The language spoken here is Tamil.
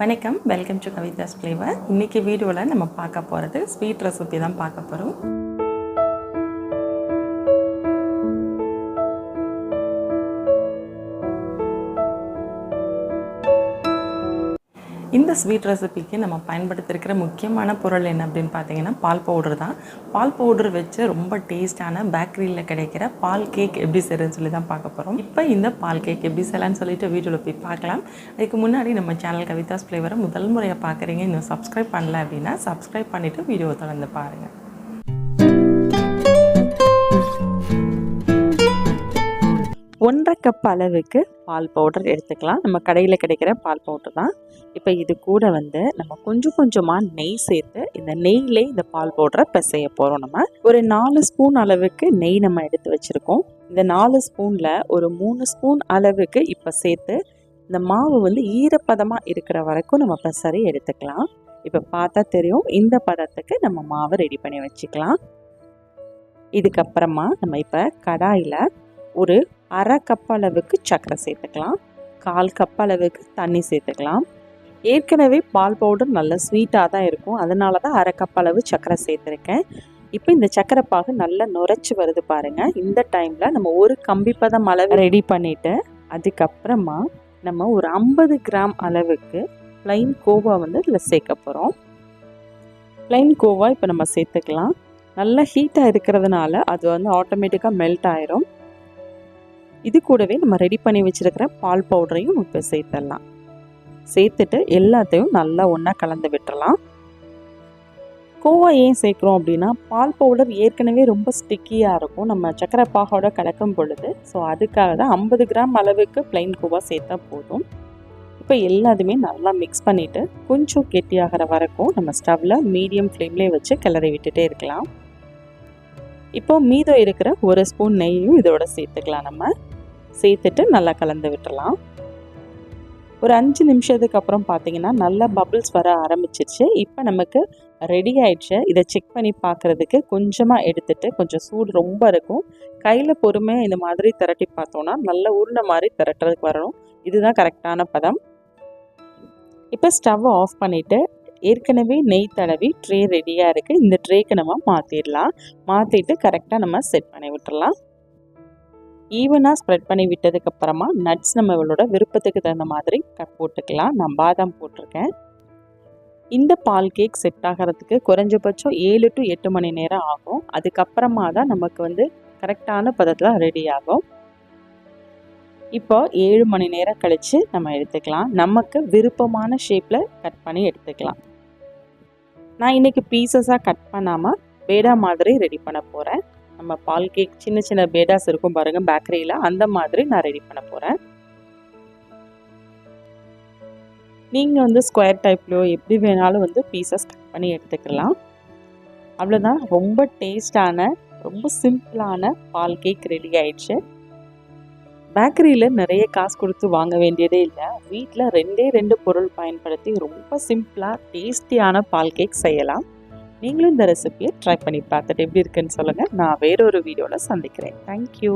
வணக்கம். வெல்கம் டு கவிதாஸ் ஃப்ளேவர் இன்றைக்கி வீடியோவில் நம்ம பார்க்க போகிறது ஸ்வீட் ரெசிபி தான் பார்க்க போகிறோம் இந்த ஸ்வீட் ரெசிபிக்கு நம்ம பயன்படுத்தியிருக்கிற முக்கியமான பொருள் என்ன அப்படின்னு பார்த்தீங்கன்னா பால் பவுடர் தான். பால் பவுடர் வச்சு ரொம்ப டேஸ்டான பேக்கரியில் கிடைக்கிற பால் கேக் எப்படி செய்யறதுன்னு சொல்லி தான் பார்க்க போகிறோம் இப்போ இந்த பால் கேக் எப்படி செய்யலான்னு சொல்லிட்டு வீடியோவில் போய் பார்க்கலாம். அதுக்கு முன்னாடி நம்ம சேனல் கவிதாஸ் ஃப்ளேவரை முதல் முறையாக பார்க்குறீங்க. இன்னும் சப்ஸ்கிரைப் பண்ணல அப்படின்னா சப்ஸ்கிரைப் பண்ணிவிட்டு வீடியோவை தொடர்ந்து பாருங்கள் ஒன்றரை கப் அளவுக்கு பால் பவுடர் எடுத்துக்கலாம். நம்ம கடையில் கிடைக்கிற பால் பவுடர் தான். இப்போ இது கூட வந்து நம்ம கொஞ்சம் கொஞ்சமாக நெய் சேர்த்து இந்த நெய்லே இந்த பால் பவுடரை பிசைய போகிறோம் நம்ம. ஒரு நாலு ஸ்பூன் அளவுக்கு நெய் நம்ம எடுத்து வச்சுருக்கோம். இந்த நாலு ஸ்பூனில் ஒரு மூணு ஸ்பூன் அளவுக்கு இப்போ சேர்த்து இந்த மாவு வந்து ஈரப்பதமாக இருக்கிற வரைக்கும் நம்ம பெசரி எடுத்துக்கலாம். இப்போ பார்த்தா தெரியும். இந்த பதத்துக்கு நம்ம மாவை ரெடி பண்ணி வச்சுக்கலாம். இதுக்கப்புறமா நம்ம இப்போ கடாயில் ஒரு அரை கப் அளவுக்கு சர்க்கரை சேர்த்துக்கலாம். கால் கப் அளவுக்கு தண்ணி சேர்த்துக்கலாம். ஏற்கனவே பால் பவுடர் நல்ல ஸ்வீட்டாக தான் இருக்கும். அதனால தான் அரை கப் அளவு சர்க்கரை சேர்த்துருக்கேன். இப்போ இந்த சர்க்கரை பாகு நல்லா நுரைச்சி வருது பாருங்கள் இந்த டைமில் நம்ம ஒரு கம்பிப்பதம் அளவு ரெடி பண்ணிவிட்டு அதுக்கப்புறமா நம்ம ஒரு ஐம்பது கிராம் அளவுக்கு ப்ளைன் கோவா வந்து இதில் சேர்க்க போகிறோம் ப்ளைன் கோவா இப்போ நம்ம சேர்த்துக்கலாம். நல்லா ஹீட்டாக இருக்கிறதுனால அது வந்து ஆட்டோமேட்டிக்காக மெல்ட் ஆயிரும். இது கூடவே நம்ம ரெடி பண்ணி வச்சுருக்கிற பால் பவுடரையும் இப்போ சேர்த்துடலாம். சேர்த்துட்டு எல்லாத்தையும் நல்லா ஒன்றா கலந்து விட்டுறலாம் கோவா ஏன் சேர்க்குறோம் அப்படின்னா பால் பவுடர் ஏற்கனவே ரொம்ப ஸ்டிக்கியாக இருக்கும். நம்ம சக்கரை பாகோட கலக்கும் பொழுது. ஸோ அதுக்காக தான் ஐம்பது கிராம் அளவுக்கு ப்ளைன் கோவா சேர்த்தா போதும். இப்போ எல்லாத்தையுமே நல்லா மிக்ஸ் பண்ணிவிட்டு கொஞ்சம் கெட்டியாகிற வரைக்கும் நம்ம ஸ்டவ்வில் மீடியம் ஃப்ளேம்லேயே வச்சு கிளறி விட்டுட்டே இருக்கலாம். இப்போ மீதம் இருக்கிற ஒரு ஸ்பூன் நெய்யும் இதோட சேர்த்துக்கலாம் நம்ம. சேர்த்துட்டு நல்லா கலந்து விட்டுறலாம். ஒரு அஞ்சு நிமிஷத்துக்கு அப்புறம் பார்த்தீங்கன்னா நல்லா பபிள்ஸ் வர ஆரம்பிச்சிருச்சு. இப்போ நமக்கு ரெடி ஆயிடுச்சு. இதை செக் பண்ணி பார்க்குறதுக்கு கொஞ்சமாக எடுத்துட்டு கொஞ்சம் சூடு ரொம்ப இருக்கும். கையில் பொறுமையாக இந்த மாதிரி திரட்டி பார்த்தோன்னா நல்லா உருண்டை மாதிரி திரட்டுறதுக்கு வரணும். இதுதான் கரெக்டான பதம். இப்போ ஸ்டவ்வை ஆஃப் பண்ணிவிட்டு ஏற்கனவே நெய் தடவி ட்ரே ரெடியாக இருக்குது இந்த ட்ரேக்கு நம்ம மாற்றிடலாம் மாற்றிட்டு கரெக்டாக நம்ம செட் பண்ணி விட்டுடலாம் ஈவனாக ஸ்ப்ரெட் பண்ணி விட்டதுக்கப்புறமா நட்ஸ் நம்ம இவளோட விருப்பத்துக்கு தகுந்த மாதிரி கட் போட்டுக்கலாம். நான் பாதாம் போட்டிருக்கேன். இந்த பால் கேக் செட் ஆகிறதுக்கு குறைஞ்சபட்சம் ஏழு டு எட்டு மணி நேரம் ஆகும். அதுக்கப்புறமா தான் நமக்கு வந்து கரெக்டான பதத்தில் ரெடி ஆகும். இப்போ ஏழு மணி நேரம் கழித்து நம்ம எடுத்துக்கலாம். நமக்கு விருப்பமான ஷேப்பில் கட் பண்ணி எடுத்துக்கலாம். நான் இன்றைக்கி பீசஸாக கட் பண்ணாமல் பேடா மாதிரி ரெடி பண்ண போகிறேன் நம்ம பால் கேக் சின்ன சின்ன பேடாஸ் இருக்கும் பாருங்கள் பேக்கரியில் அந்த மாதிரி நான் ரெடி பண்ண போகிறேன் நீங்கள் வந்து ஸ்கொயர் டைப்லையோ எப்படி வேணாலும் வந்து பீசஸ் கட் பண்ணி எடுத்துக்கலாம். அவ்வளோதான் ரொம்ப டேஸ்டான ரொம்ப சிம்பிளான பால் கேக் ரெடி ஆயிடுச்சு. பேக்கரியில் நிறைய காசு கொடுத்து வாங்க வேண்டியதே இல்லை. வீட்டில் ரெண்டே ரெண்டு பொருள் பயன்படுத்தி ரொம்ப சிம்பிளாக டேஸ்டியான பால் கேக் செய்யலாம். நீங்களும் இந்த ரெசிபியை ட்ரை பண்ணி பார்த்துட்டு எப்படி இருக்குன்னு சொல்லுங்கள் நான் வேறொரு வீடியோவில் சந்திக்கிறேன். தேங்க்யூ